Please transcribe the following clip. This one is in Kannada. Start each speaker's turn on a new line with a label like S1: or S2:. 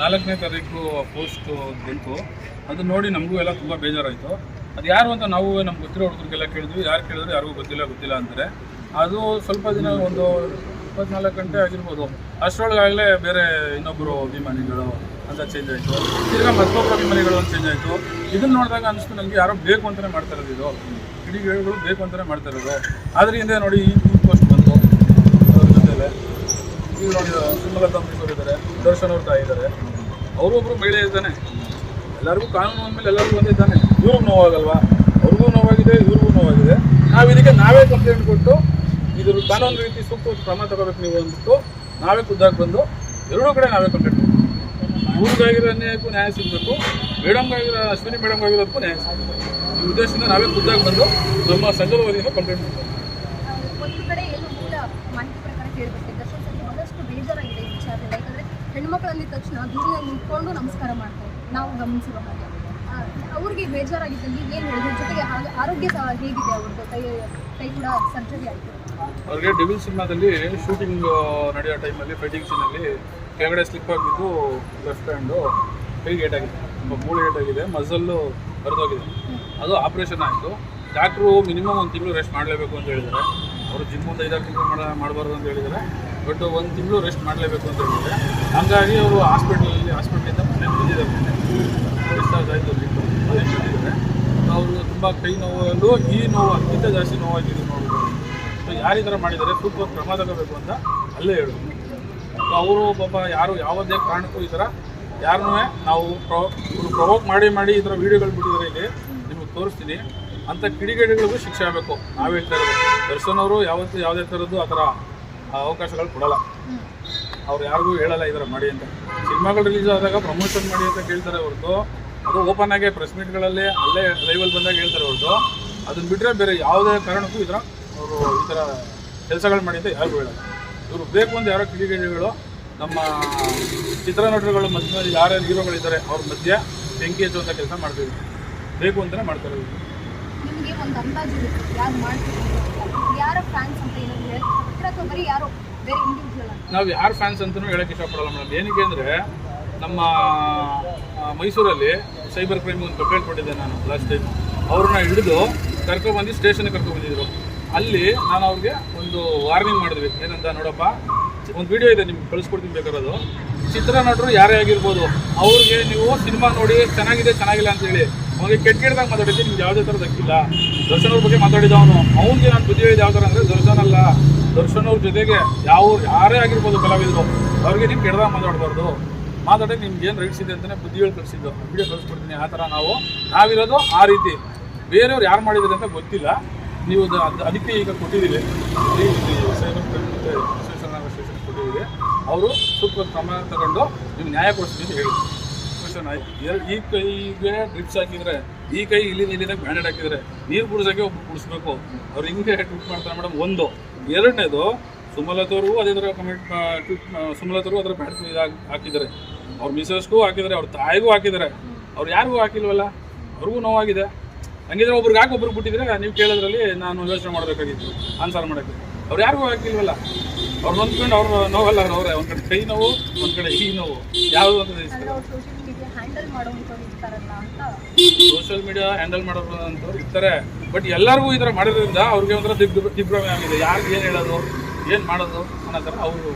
S1: ನಾಲ್ಕನೇ ತಾರೀಕು ಪೋಸ್ಟ್ ಬಂತು. ಅದು ನೋಡಿ ನಮಗೂ ಎಲ್ಲ ತುಂಬ ಬೇಜಾರಾಯಿತು. ಅದು ಯಾರು ಅಂತ ನಾವು ನಮ್ಗೆ ಗೊತ್ತಿರೋ ಹುಡುಗರಿಗೆಲ್ಲ ಕೇಳಿದ್ವಿ. ಯಾರು ಕೇಳಿದ್ರೆ ಯಾರಿಗೂ ಗೊತ್ತಿಲ್ಲ ಗೊತ್ತಿಲ್ಲ ಅಂತಾರೆ. ಅದು ಸ್ವಲ್ಪ ದಿನ ಒಂದು ಇಪ್ಪತ್ನಾಲ್ಕು ಗಂಟೆ ಆಗಿರ್ಬೋದು. ಅಷ್ಟರೊಳಗಾಗಲೇ ಬೇರೆ ಇನ್ನೊಬ್ಬರು ಅಭಿಮಾನಿಗಳು ಅಂತ ಚೇಂಜ್ ಆಯಿತು. ತಿರ್ಗಾ ಮತ್ತೊಬ್ಬರು ಅಭಿಮಾನಿಗಳು ಅಂತ ಚೇಂಜ್ ಆಯಿತು. ಇದನ್ನು ನೋಡಿದಾಗ ಅನಿಸ್ತು ನನಗೆ ಯಾರೋ ಬೇಕು ಅಂತಲೇ ಮಾಡ್ತಾ ಇರೋದು ಇದು. ಕಿಡಿಗೇಡಿಗಳು ಬೇಕು ಅಂತಲೇ ಮಾಡ್ತಾ ಇರೋದು. ಅದರಿಂದ ನೋಡಿ ಈ ಪೋಸ್ಟ್ ಬಂತು. ಅಂಬರೀಶ್ ಇದ್ದಾರೆ ಮಹಿಳೆ ಇದ್ದಾನೆ. ಎಲ್ಲರಿಗೂ ಕಾನೂನು ಅಂದಮೇಲೆ ಎಲ್ಲರಿಗೂ ಬಂದಿದ್ದಾನೆ ಇವ್ರಿಗೂ ನೋವಾಗಲ್ವಾ? ಅವ್ರಿಗೂ ನೋವಾಗಿದೆ, ಇವ್ರಿಗೂ ನೋವಾಗಿದೆ. ನಾವು ಇದಕ್ಕೆ ನಾವೇ ಕಂಪ್ಲೇಂಟ್ ಕೊಟ್ಟು ಇದ್ರ ಕಾನೂನು ರೀತಿ ಸೂಕ್ತ ಕ್ರಮ ತಗೋಬೇಕು ನೀವು ಅಂದ್ಬಿಟ್ಟು ನಾವೇ ಖುದ್ದಾಗಿ ಬಂದು ಎರಡೂ ಕಡೆ ನಾವೇ ಕಂಪ್ಲೇಂಟ್ ಕೊಡ್ತೀವಿ. ಇವ್ರಿಗಾಗಿರೋ ಅನ್ಯಾಯಕ್ಕೂ ನ್ಯಾಯ ಸಿಗಬೇಕು, ಮೇಡಮ್ಗಾಗಿರೋ, ಅಶ್ವಿನಿ ಮೇಡಮ್ಗಾಗಿರೋದಕ್ಕೂ ನ್ಯಾಯ ಸಿಗಬೇಕು. ಈ ಉದ್ದೇಶದಿಂದ ನಾವೇ ಖುದ್ದಾಗಿ ಬಂದು ನಮ್ಮ ಸಂಘದ ವತಿಯಿಂದ ಕಂಪ್ಲೇಂಟ್ ಮಾಡ್ತೀವಿ.
S2: ಬೇಜಾರಾಗಿದೆ ಈ ವಿಚಾರದಲ್ಲಿ ಯಾಕಂದ್ರೆ ಹೆಣ್ಮಕ್ಳು ಅಂದಿದ ತಕ್ಷಣ ಬೀದಿನಲ್ಲಿ ನಿಂತ್ಕೊಂಡು ನಮಸ್ಕಾರ ಮಾಡ್ತಾರೆ ನಾವು ಗಮನಿಸಿರೋ ಹಾಗೆ. ಅವ್ರಿಗೆ ಬೇಜಾರಾಗಿದ್ದಲ್ಲಿ ಏನು ಹೇಳಿದ್ರು? ಜೊತೆಗೆ ಆರೋಗ್ಯ ಹೇಗಿದೆ ಅವ್ರದ್ದು ಕೈ ಕೈ ಕೂಡ ಸರ್ಜರಿ ಆಯಿತು.
S1: ಅವ್ರಿಗೆ ಡೆವಿಲ್ ಸಿನಿಮಾದಲ್ಲಿ ಶೂಟಿಂಗ್ ನಡೆಯೋ ಟೈಮಲ್ಲಿ ಫೈಟಿಂಗ್ ಸೀನಲ್ಲಿ ಕೆಳಗಡೆ ಸ್ಲಿಪ್ ಆಗಿದ್ದು ಲೆಫ್ಟ್ ಹ್ಯಾಂಡು ಗೇಟಾಗಿದೆ ತುಂಬ ಮೂಳೆ ಏಟಾಗಿದೆ ಮಸಲ್ಲು ಹರಿದೋಗಿದೆ. ಅದು ಆಪ್ರೇಷನ್ ಆಯಿತು. ಡಾಕ್ಟ್ರು ಮಿನಿಮಮ್ ಒಂದು ತಿಂಗಳು ರೆಸ್ಟ್ ಮಾಡಲೇಬೇಕು ಅಂತ ಹೇಳಿದ್ದಾರೆ ಅವರು ಜಿಮ್ ಒಂದು ಐದಾರು ತಿಂಗಳು ಮಾಡ ಮಾಡಬಾರ್ದು ಅಂತ ಹೇಳಿದ್ದಾರೆ ಬಟ್ ಒಂದು ತಿಂಗಳು ರೆಸ್ಟ್ ಮಾಡಲೇಬೇಕು ಅಂತ ಹೇಳಿದ್ರೆ, ಹಂಗಾಗಿ ಅವರು ಹಾಸ್ಪಿಟ್ಲಲ್ಲಿ ಹಾಸ್ಪಿಟ್ಲಿಂದ ಮನೆ ಬಂದಿದ್ದಾರೆ ಡಿಸ್ಚಾರ್ಜ್ ಆಯಿತು ಅವರು ತುಂಬ ಕೈ ನೋವಲ್ಲೂ, ಈ ನೋವು ಅತ್ಯಂತ ಜಾಸ್ತಿ ನೋವಾಗಿದೆ ನೋಡಿದ್ರು ಸೊ ಥರ ಮಾಡಿದ್ದಾರೆ? ಸೂಕ್ತ ಕ್ರಮ ತಗೋಬೇಕು ಅಂತ ಅಲ್ಲೇ ಹೇಳಿದ್ರು ಸೊ ಅವರು ಪಾಪ ಯಾರು ಯಾವುದೇ ಕಾರಣಕ್ಕೂ ಈ ಥರ ಯಾರನ್ನೂ ನಾವು ಪ್ರೊ ಪ್ರವೋಕ್ ಮಾಡಿ ಮಾಡಿ ಈ ಥರ ವೀಡಿಯೋಗಳು ಬಿಟ್ಟಿದ್ದಾರೆ ಇಲ್ಲಿ, ನಿಮಗೆ ತೋರಿಸ್ತೀನಿ. ಅಂಥ ಕಿಡಿಗೇಡಿಗಳಿಗೂ ಶಿಕ್ಷೆ ಆಗಬೇಕು. ನಾವು ಹೇಳ್ತಾ ಇರೋದು. ದರ್ಶನ್ ಅವರು ಯಾವತ್ತೂ ಯಾವುದೇ ಥರದ್ದು ಆ ಥರ ಅವಕಾಶಗಳು ಕೊಡಲ್ಲ. ಅವ್ರು ಯಾರಿಗೂ ಹೇಳಲ್ಲ ಇದರ ಮಾಡಿ ಅಂತ. ಸಿನಿಮಾಗಳು ರಿಲೀಸ್ ಆದಾಗ ಪ್ರಮೋಷನ್ ಮಾಡಿ ಅಂತ ಕೇಳ್ತಾರೆ ಹೊರತು, ಅದು ಓಪನ್ ಆಗಿ ಪ್ರೆಸ್ ಮೀಟ್ಗಳಲ್ಲಿ ಅಲ್ಲೇ ಲೈವಲ್ಲಿ ಬಂದಾಗ ಹೇಳ್ತಾರೆ ಹೊರತು. ಅದನ್ನ ಬಿಟ್ಟರೆ ಬೇರೆ ಯಾವುದೇ ಕಾರಣಕ್ಕೂ ಥರ ಅವರು ಈ ಥರ ಕೆಲಸಗಳು ಮಾಡಿ ಅಂತ ಯಾರಿಗೂ ಹೇಳಲ್ಲ. ಇವರು ಬೇಕು ಅಂತ ಯಾರೋ ಕಿಡಿಗೇಡಿಗಳು, ನಮ್ಮ ಚಿತ್ರನಟರುಗಳ ಮಧ್ಯೆ ಯಾರ್ಯಾರು ಹೀರೋಗಳಿದ್ದಾರೆ ಅವ್ರ ಮಧ್ಯೆ ಬೆಂಕಿ ಹಚ್ಚುವಂಥ ಕೆಲಸ ಮಾಡ್ತೀವಿ ಬೇಕು ಅಂತಲೇ ಮಾಡ್ತಾರೆ
S2: ಯಾರು ಫ್ಯಾನ್ಸ್ ಅಂತ ಬರೀ
S1: ನಾವು ಯಾರು ಫ್ಯಾನ್ಸ್ ಅಂತಲೂ ಹೇಳಕ್ಕೆ ಇಷ್ಟಪಡಲ್ಲ ಮೇಡಮ್ ಏನಕ್ಕೆ ಅಂದರೆ ನಮ್ಮ ಮೈಸೂರಲ್ಲಿ ಸೈಬರ್ ಕ್ರೈಮ್ ಒಂದು ಕಂಪ್ಲೇಂಟ್ ಕೊಟ್ಟಿದ್ದೆ ನಾನು ಲಾಸ್ಟ್ ಟೈಮ್ ಅವ್ರನ್ನ ಹಿಡಿದು ಕರ್ಕೊಬಂದು ಸ್ಟೇಷನ್ಗೆ ಕರ್ಕೊಬಂದಿದ್ರು ಅಲ್ಲಿ ನಾನು ಅವ್ರಿಗೆ ಒಂದು ವಾರ್ನಿಂಗ್ ಮಾಡಿದ್ವಿ. ಏನಂತ ನೋಡಪ್ಪ, ಒಂದು ವಿಡಿಯೋ ಇದೆ ನಿಮ್ಗೆ ಕಳಿಸ್ಕೊಡ್ತೀನಿ ಬೇಕಾರದು ಚಿತ್ರ ನಟರು ಯಾರೇ ಆಗಿರ್ಬೋದು, ಅವ್ರಿಗೆ ನೀವು ಸಿನಿಮಾ ನೋಡಿ ಚೆನ್ನಾಗಿದೆ, ಚೆನ್ನಾಗಿಲ್ಲ ಅಂತೇಳಿ ಅವ್ರಿಗೆ ಕೆಟ್ಟ ಕೆಟ್ಟದಾಗ ಮಾತಾಡಿದ್ದೆ, ನಿಮ್ಗೆ ಯಾವುದೇ ಥರ ದಕ್ಕಿಲ್ಲ ದರ್ಶನ ಅವ್ರ ಬಗ್ಗೆ ಮಾತಾಡಿದ ಅವನು ಅವ್ನಿಗೆ ನಾನು ಬುದ್ಧಿ ಹೇಳಿದ ಯಾವ ಥರ ಅಂದರೆ ದರ್ಶನ್ ಅಲ್ಲ. ದರ್ಶನ ಅವ್ರ ಜೊತೆಗೆ ಯಾವ ಯಾರೇ ಆಗಿರ್ಬೋದು ಕಲಾವಿದರು, ಅವ್ರಿಗೆ ನೀವು ಕೆಟ್ಟದಾಗ ಮಾತಾಡಬಾರ್ದು. ಮಾತಾಡೋಕೆ ನಿಮ್ಗೆ ಏನು ರೈಟ್ಸ್ ಇದೆ ಅಂತಲೇ ಬುದ್ಧಿ ಹೇಳಿ ಕಳಿಸಿದ್ದು. ವಿಡಿಯೋ ಕಳಿಸ್ಕೊಡ್ತೀನಿ, ಆ ಥರ ನಾವು ನಾವಿರೋದು ಆ ರೀತಿ. ಬೇರೆಯವ್ರು ಯಾರು ಮಾಡಿದ್ದಾರೆ ಅಂತ ಗೊತ್ತಿಲ್ಲ. ನೀವು ಅದು- ಅದು- ಅದಕ್ಕೆ ಈಗ ಕೊಟ್ಟಿದ್ದೀವಿ ಕೊಟ್ಟಿದ್ದೀವಿ ಅವರು ಸೂಕ್ತ ಕ್ರಮ ತಗೊಂಡು ನೀವು ನ್ಯಾಯ ಕೊಡಿಸ್ತೀನಿ ಅಂತ ಕ್ವಶನ್ ಆಯ್ತು. ಈ ಕೈಗೆ ಡ್ರಿಪ್ಸ್ ಹಾಕಿದ್ರೆ, ಈ ಕೈ ಇಲ್ಲಿ ಇಲ್ಲಿ ಬ್ಯಾಂಡೆಡ್ ಹಾಕಿದ್ರೆ ನೀರು ಕುಡಿಸೋಕೆ ಒಬ್ಬರು ಕುಡಿಸ್ಬೇಕು. ಅವ್ರು ಹಿಂಗೆ ಟ್ವೀಟ್ ಮಾಡ್ತಾರೆ ಮೇಡಮ್, ಒಂದು. ಎರಡನೇದು, ಸುಮಲತವರು ಅದೇ ಥರ ಕಮೆಂಟ್ ಟ್ವೀಟ್ ಸುಮಲತರು ಅದರ ಬ್ಯಾಂಡ್ ಹಾಕಿದ್ದಾರೆ. ಅವ್ರ ಮಿಸಸ್ಗೂ ಹಾಕಿದ್ದಾರೆ, ಅವ್ರ ತಾಯಿಗೂ ಹಾಕಿದ್ದಾರೆ. ಅವ್ರು ಯಾರಿಗೂ ಹಾಕಿಲ್ವಲ್ಲ? ಅವ್ರಿಗೂ ನೋವಾಗಿದೆ. ಹಂಗಿದ್ರೆ ಒಬ್ರಿಗೆ ಹಾಕಿ, ಒಬ್ರಿಗೆ ಬಿಟ್ಟಿದ್ರೆ ನೀವು ಕೇಳೋದ್ರಲ್ಲಿ ನಾನು ಯೋಚನೆ ಮಾಡಬೇಕಾಗಿತ್ತು, ಆನ್ಸರ್ ಮಾಡೋಕ್ಕೆ. ಅವ್ರು ಯಾರಿಗೂ ಹಾಕಿಲ್ವಲ್ಲ? ಅವ್ರು ಹೊಂದ್ಕೊಂಡು ಅವ್ರು ನೋವಲ್ಲ ಅವ್ರೆ, ಒಂದು ಕಡೆ ಕೈ ನೋವು, ಒಂದು ಕಡೆ ಈ ನೋವು. ಯಾವುದು ಅಂತ
S2: ಹ್ಯಾಂಡಲ್ ಇರ್ತಾರಲ್ಲ ಅಂತ
S1: ಸೋಷಿಯಲ್ ಮೀಡಿಯಾ ಹ್ಯಾಂಡಲ್ ಮಾಡೋರು ಇರ್ತಾರೆ. ಬಟ್ ಎಲ್ಲರಿಗೂ ಈ ಥರ ಮಾಡಿರೋದ್ರಿಂದ ಅವ್ರಿಗೆ ಒಂಥರ ದಿಗ್ ದಿಗ್ಭ್ರಮೆ ಆಗಿದೆ. ಯಾರಿಗೆ ಏನು ಹೇಳೋದು, ಏನು ಮಾಡೋದು ಅನ್ನೋ ಥರ ಅವರು